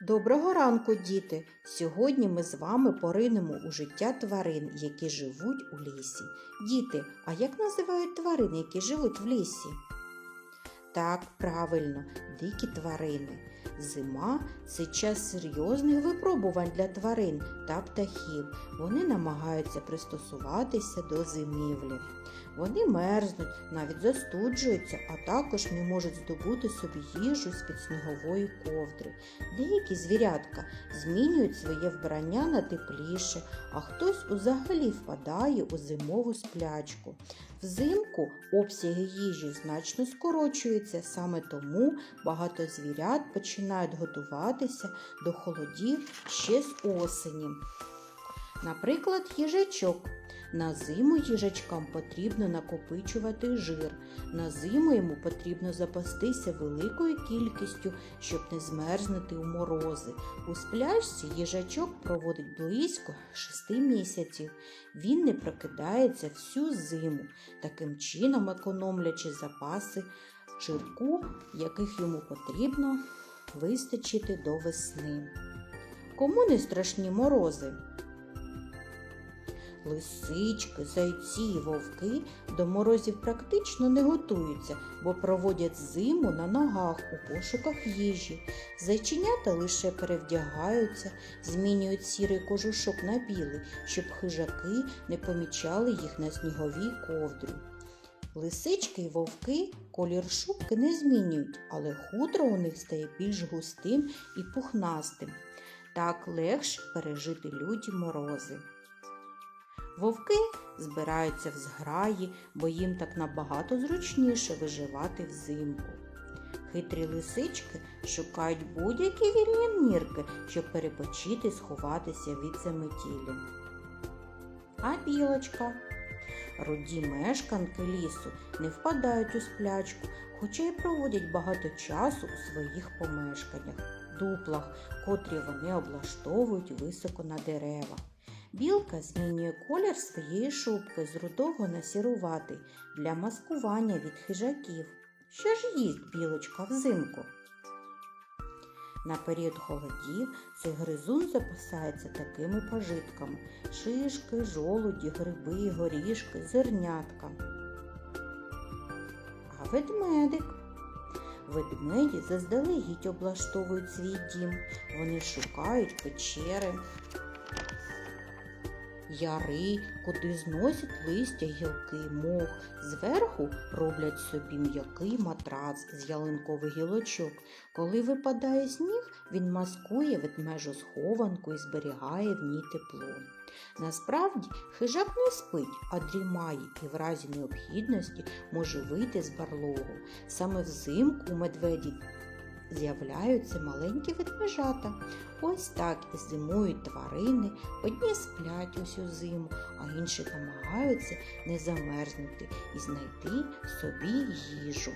Доброго ранку, діти! Сьогодні ми з вами поринемо у життя тварин, які живуть у лісі. Діти, а як називають тварин, які живуть в лісі? Так, правильно, дикі тварини. Зима це час серйозних випробувань для тварин та птахів. Вони намагаються пристосуватися до зимівлі. Вони мерзнуть, навіть застуджуються, а також не можуть здобути собі їжу з-під снігової ковдри. Деякі звірятка змінюють своє вбрання на тепліше, а хтось взагалі впадає у зимову сплячку. Взимку обсяги їжі значно скорочуються, саме тому багато звірят починають готуватися до холодів ще з осені. Наприклад, їжачок. На зиму їжачкам потрібно накопичувати жир. На зиму йому потрібно запастися великою кількістю, щоб не змерзнути у морози. У сплячці їжачок проводить близько 6 місяців. Він не прокидається всю зиму, таким чином економлячи запаси жирку, яких йому потрібно вистачити до весни. Кому не страшні морози? Лисички, зайці і вовки до морозів практично не готуються, бо проводять зиму на ногах у пошуках їжі. Зайченята лише перевдягаються, змінюють сірий кожушок на білий, щоб хижаки не помічали їх на сніговій ковдрі. Лисички й вовки колір шубки не змінюють, але хутро у них стає більш густим і пухнастим. Так легше пережити люті морози. Вовки збираються в зграї, бо їм так набагато зручніше виживати взимку. Хитрі лисички шукають будь-які вільні нірки, щоб перепочити сховатися від заметілі. А білочка. Руді мешканки лісу не впадають у сплячку, хоча й проводять багато часу у своїх помешканнях, дуплах, котрі вони облаштовують високо на деревах. Білка змінює колір своєї шубки з рудого на сіруватий для маскування від хижаків. Що ж їсть білочка взимку? На період холодів цей гризун запасається такими пожитками шишки, жолуді, гриби, горішки, зернятка. А ведмедик. Ведмеді заздалегідь облаштовують свій дім. Вони шукають печери, яри, куди зносять листя, гілки, мох. Зверху роблять собі м'який матрац з ялинкових гілочок. Коли випадає сніг, він маскує ведмежу схованку і зберігає в ній тепло. Насправді хижак не спить, а дрімає і в разі необхідності може вийти з барлогу. Саме взимку у медведі з'являються маленькі ведмежата. Ось так і зимують тварини, одні сплять усю зиму, а інші намагаються не замерзнути і знайти собі їжу.